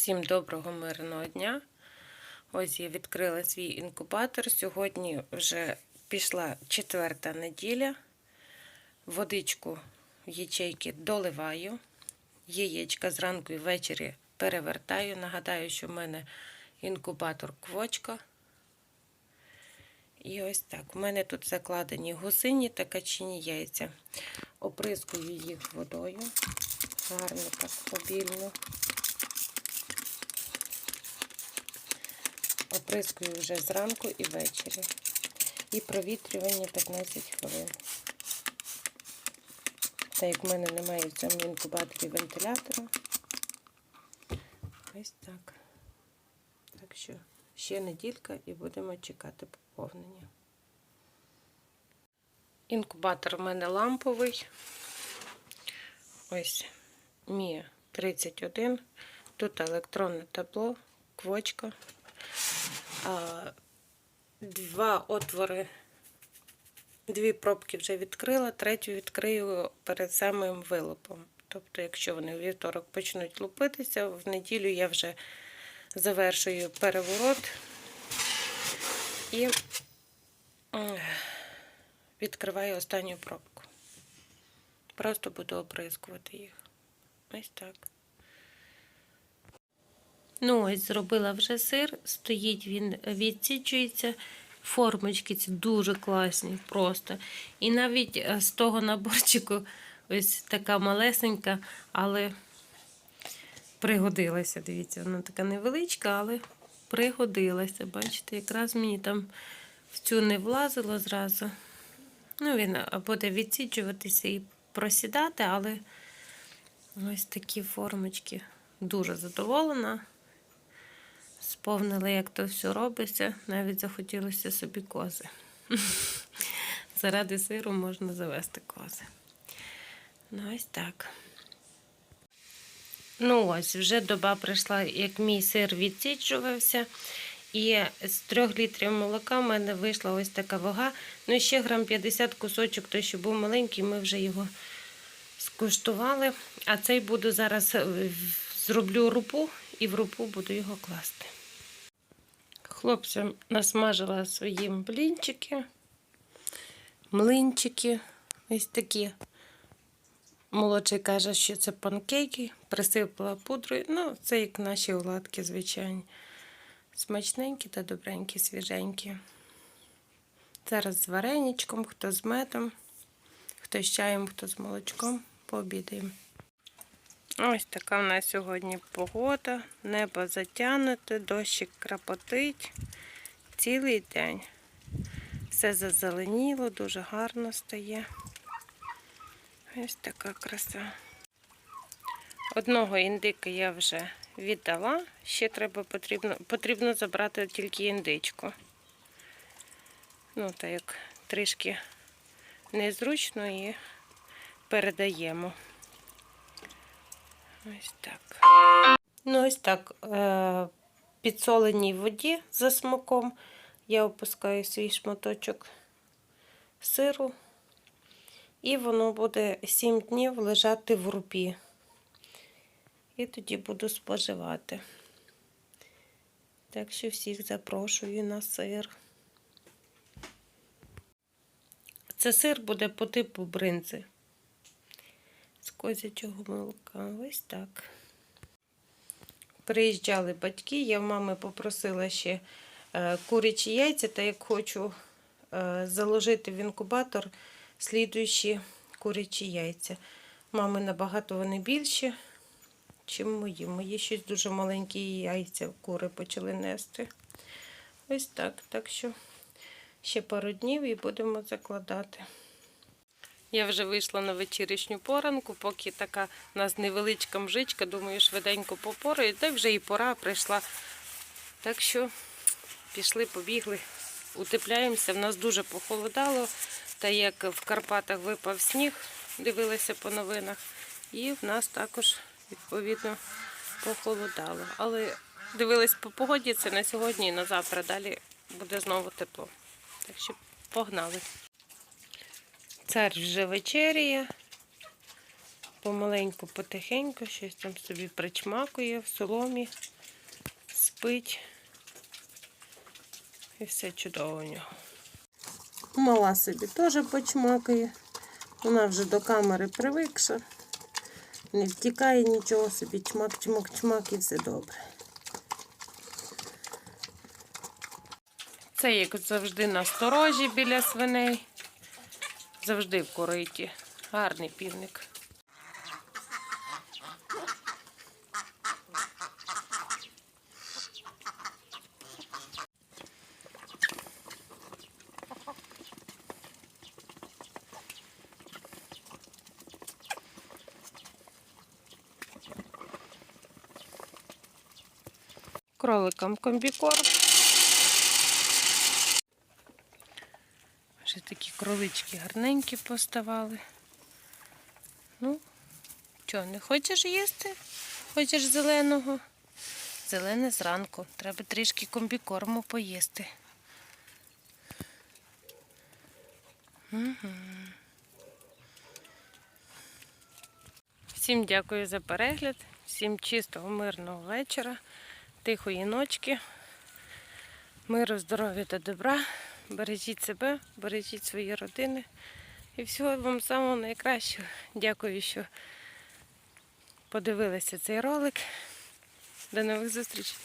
Всім доброго мирного дня. Ось я відкрила свій інкубатор. Сьогодні вже пішла четверта неділя. Водичку в ячейки доливаю. Яєчка зранку і ввечері перевертаю. Нагадаю, що в мене інкубатор квочка. І ось так. У мене тут закладені гусині та качині яйця. Оприскую їх водою. Гарно так обільно. Оприскую вже зранку і ввечері. І провітрювання 15 хвилин. Та як в мене немає в цьому інкубаторі вентилятора. Ось так. Так що ще неділька і будемо чекати поповнення. Інкубатор в мене ламповий. Ось Мія 31. Тут електронне табло, квочка. Два отвори, дві пробки вже відкрила, третю відкрию перед самим вилупом. Тобто, якщо вони у вівторок почнуть лупитися, в неділю я вже завершую переворот і відкриваю останню пробку. Просто буду оприскувати їх. Ось так. Ну, ось зробила вже сир, стоїть він, відсічується. Формочки ці дуже класні, просто. І навіть е, з того наборчику ось така малесенька, але пригодилася. Дивіться, вона така невеличка, але пригодилася. Бачите, якраз мені там в цю не влазило зразу. Ну, він буде відсічуватися і просідати, але ось такі формочки. Дуже задоволена. Сповнила, як то все робиться, навіть захотілося собі кози. Заради сиру можна завести кози. Ну, ось так. Ну, ось, вже доба прийшла, як мій сир відсіджувався. І з 3 літрів молока в мене вийшла ось така вага. Ну, ще грам 50 кусочок, той, що був маленький, ми вже його скуштували. А цей буду зараз зроблю рупу і в рупу буду його класти. Хлопцям насмажила свої блінчики, млинчики. Ось такі. Молодший каже, що це панкейки, присипала пудрою. Ну, це як наші оладки, звичайні. Смачненькі та добренькі, свіженькі. Зараз з вареничком, хто з медом, хто з чаєм, хто з молочком, пообідаємо. Ось така в нас сьогодні погода. Небо затягнуте, дощик крапотить цілий день. Все зазеленіло, дуже гарно стає. Ось така краса. Одного індика я вже віддала. Ще треба потрібно потрібно забрати тільки індичку. Ну, так як трішки незручно і передаємо. Ось так. Ну, ось так. Е, підсоленій воді за смаком. Я опускаю свій шматочок сиру. І воно буде 7 днів лежати в рупі. І тоді буду споживати. Так що всіх запрошую на сир. Це сир буде по типу бринзи козячого молока. Ось так. Приїжджали батьки, я в мами попросила ще е, курячі яйця, та як хочу е, заложити в інкубатор слідуючі курячі яйця. Мами набагато вони більші, ніж мої. Мої щось дуже маленькі яйця кури почали нести. Ось так. Так що ще пару днів і будемо закладати. Я вже вийшла на вечірішню поранку, поки така у нас невеличка мжичка, думаю, швиденько попораю, та вже і пора прийшла. Так що пішли, побігли, утепляємося. В нас дуже похолодало, та як в Карпатах випав сніг, дивилася по новинах, і в нас також, відповідно, похолодало. Але дивились по погоді, це на сьогодні і на завтра. Далі буде знову тепло. Так що погнали. Цар вже вечеряє. помаленьку, потихеньку, щось там собі причмакує в соломі, спить. І все чудово у нього. Мала собі теж почмакає. Вона вже до камери привикша. Не втікає нічого собі, чмак, чмак, чмак і все добре. Це як завжди насторожі біля свиней. Завжди в кориті. Гарний півник. Кроликам комбікорм. Вже такі кролички гарненькі поставали. Ну, що, не хочеш їсти? Хочеш зеленого? Зелене зранку. Треба трішки комбікорму поїсти. Угу. Всім дякую за перегляд, всім чистого, мирного вечора, тихої ночки, миру, здоров'я та добра. Бережіть себе, бережіть свої родини. І всього вам самого найкращого. Дякую, що подивилися цей ролик. До нових зустрічей!